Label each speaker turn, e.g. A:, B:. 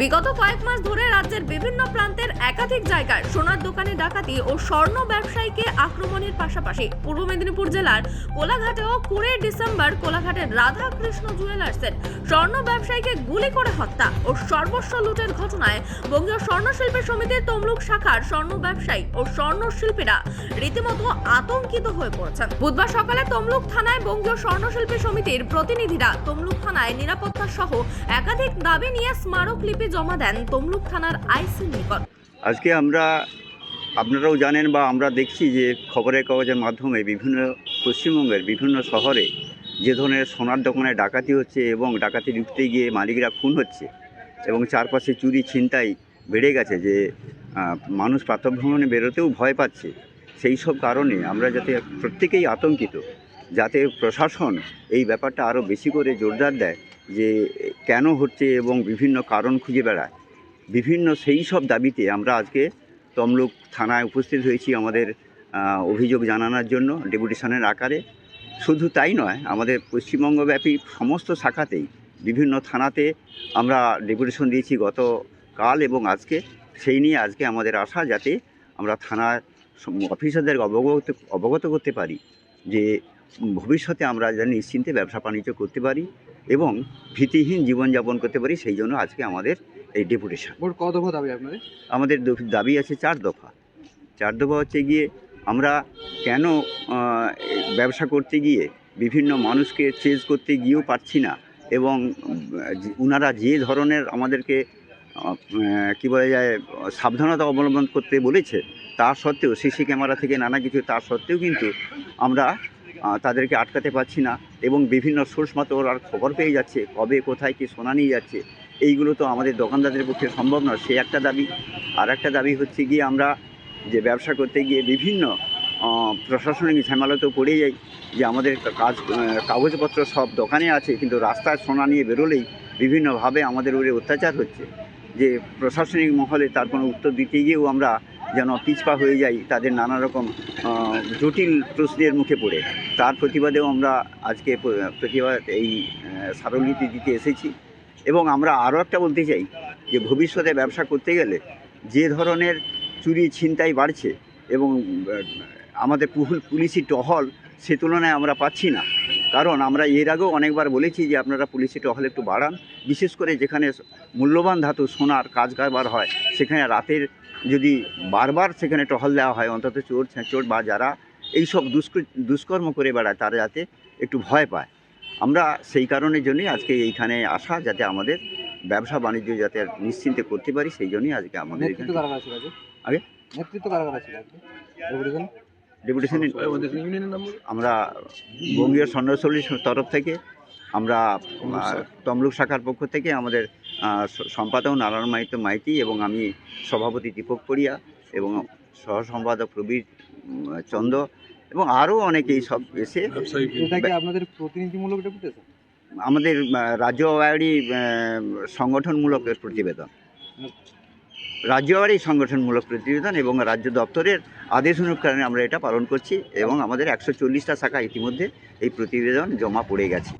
A: বিগত কয়েক মাস ধরে রাজ্যের বিভিন্ন প্রান্তের একাধিক জায়গায় সোনার দোকানে ডাকাতি ও স্বর্ণ ব্যবসায়ীকে আক্রমণের পাশাপাশি পূর্ব মেদিনীপুর জেলার কোলাঘাটেও কুড়ি ডিসেম্বর কোলাঘাটের রাধাকৃষ্ণ জুয়েলার্সের স্বর্ণ ব্যবসায়ীকে গুলি করে হত্যা ও সর্বস্ব লুটের ঘটনায় বঙ্গীয় স্বর্ণশিল্পী সমিতির তমলুক শাখার স্বর্ণ ব্যবসায়ী ও স্বর্ণ শিল্পীরা রীতিমতো আতঙ্কিত হয়ে পড়েছেন। বুধবার সকালে তমলুক থানায় বঙ্গীয় স্বর্ণশিল্পী সমিতির প্রতিনিধিরা তমলুক থানায় নিরাপত্তা সহ একাধিক দাবি নিয়ে স্মারকলিপি জমা দেন তমলুক থানার আইসির নিকট।
B: আজকে আমরা, আপনারাও জানেন বা আমরা দেখছি যে খবরের কাগজের মাধ্যমে বিভিন্ন পশ্চিমবঙ্গের বিভিন্ন শহরে যে ধরনের সোনার দোকানে ডাকাতি হচ্ছে এবং ডাকাতি ঢুকতে গিয়ে মালিকরা খুন হচ্ছে এবং চারপাশে চুরি ছিনতাই বেড়ে গেছে যে মানুষ প্রাতঃভ্রমণে বেরোতেও ভয় পাচ্ছে। সেই সব কারণে আমরা যাতে প্রত্যেকেই আতঙ্কিত, যাতে প্রশাসন এই ব্যাপারটা আরও বেশি করে জোরদার দেয় যে কেন হচ্ছে এবং বিভিন্ন কারণ খুঁজে বেড়ায়। বিভিন্ন সেই সব দাবিতে আমরা আজকে তমলুক থানায় উপস্থিত হয়েছি আমাদের অভিযোগ জানানোর জন্য ডেপুটেশনের আকারে। শুধু তাই নয়, আমাদের পশ্চিমবঙ্গব্যাপী সমস্ত শাখাতেই বিভিন্ন থানাতে আমরা ডেপুটেশন দিয়েছি গত কাল এবং আজকে। সেই নিয়ে আজকে আমাদের আশা যাতে আমরা থানার অফিসারদের অবগত অবগত করতে পারি যে ভবিষ্যতে আমরা যেন নিশ্চিন্তে ব্যবসা বাণিজ্য করতে পারি। এবং ভীতিহীন জীবনযাপন করতে পারি সেই জন্য আজকে আমাদের এই ডেপুটেশন।
C: কত দফা দাবি আপনাদের
B: আমাদের দাবি আছে চার দফা। চার দফা হচ্ছে গিয়ে আমরা কেন ব্যবসা করতে গিয়ে বিভিন্ন মানুষকে চেজ করতে গিয়েও পারছি না এবং ওনারা যে ধরনের আমাদেরকে কী বলা যায় সাবধানতা অবলম্বন করতে বলেছে তা সত্ত্বেও সিসি ক্যামেরা থেকে নানা কিছু তা সত্ত্বেও কিন্তু আমরা তাদেরকে আটকাতে পারছি না এবং বিভিন্ন সোর্স মতো ওরা খবর পেয়ে যাচ্ছে, কবে, কোথায়, কি সোনা নিয়ে যাচ্ছে, এইগুলো তো আমাদের দোকানদারদের পক্ষে সম্ভব নয়। সে একটা দাবি। আর একটা দাবি হচ্ছে গিয়ে আমরা যে ব্যবসা করতে গিয়ে বিভিন্ন প্রশাসনিক ঝামেলাতেও পড়ে যাই যে আমাদের কাজ কাগজপত্র সব দোকানে আছে, কিন্তু রাস্তায় সোনা নিয়ে বেরোলেই বিভিন্নভাবে আমাদের উপরে অত্যাচার হচ্ছে। যে প্রশাসনিক মহলে তার কোনো উত্তর দিতে গিয়েও আমরা যেন পিছপা হয়ে যায় তাদের নানা রকম জটিল প্রশ্নের মুখে পড়ে। তার প্রতিবাদেও আমরা আজকে প্রতিবাদ এই আহ, স্মারকলিপি দিতে এসেছি। এবং আমরা আরও একটা বলতে চাই যে ভবিষ্যতে ব্যবসা করতে গেলে যে ধরনের চুরি ছিনতাই বাড়ছে এবং আমাদের পুলিশি টহল সে তুলনায় আমরা পাচ্ছি না। কারণ আমরা এর আগেও অনেকবার বলেছি যে আপনারা পুলিশি টহল একটু বাড়ান। বিশেষ করে যেখানে মূল্যবান ধাতু সোনার কাজ কারবার হয় সেখানে রাতের যদি বারবার সেখানে টহল দেওয়া হয় অন্তত চোর ছেঁচোর বা যারা এইসব দুষ্ক দুষ্কর্ম করে বেড়ায় তারা যাতে একটু ভয় পায়। আমরা সেই কারণের জন্যই আজকে এইখানে আসা যাতে আমাদের ব্যবসা বাণিজ্য যাতে নিশ্চিন্তে করতে পারি সেই জন্যই আজকে আমাদের আগে?
C: নেতৃত্ব কারা কারা ছিল আজকে ডেপুটেশন নাম
B: আমরা বঙ্গীয় সন্ন্যাসলীর তরফ থেকে আমরা তমলুক শাখার পক্ষ থেকে আমাদের সম্পাদক নারায়ণ মাইতো মাইতি এবং আমি সভাপতি দীপক পড়িয়া এবং সহসম্পাদক প্রবীর উম, চন্দ এবং আরও অনেকেই সব এসে
C: আপনাদের প্রতিনিধিমূলক ডেপুটেশন
B: আমাদের রাজ্য সংগঠনমূলক প্রতিবেদন। রাজ্য এই সংগঠনমূলক প্রতিবেদন এবং রাজ্য দপ্তরের আদেশ অনুসারে আমরা এটা পালন করছি এবং আমাদের একশো চল্লিশটা শাখা ইতিমধ্যে এই প্রতিবেদন জমা পড়ে গেছে।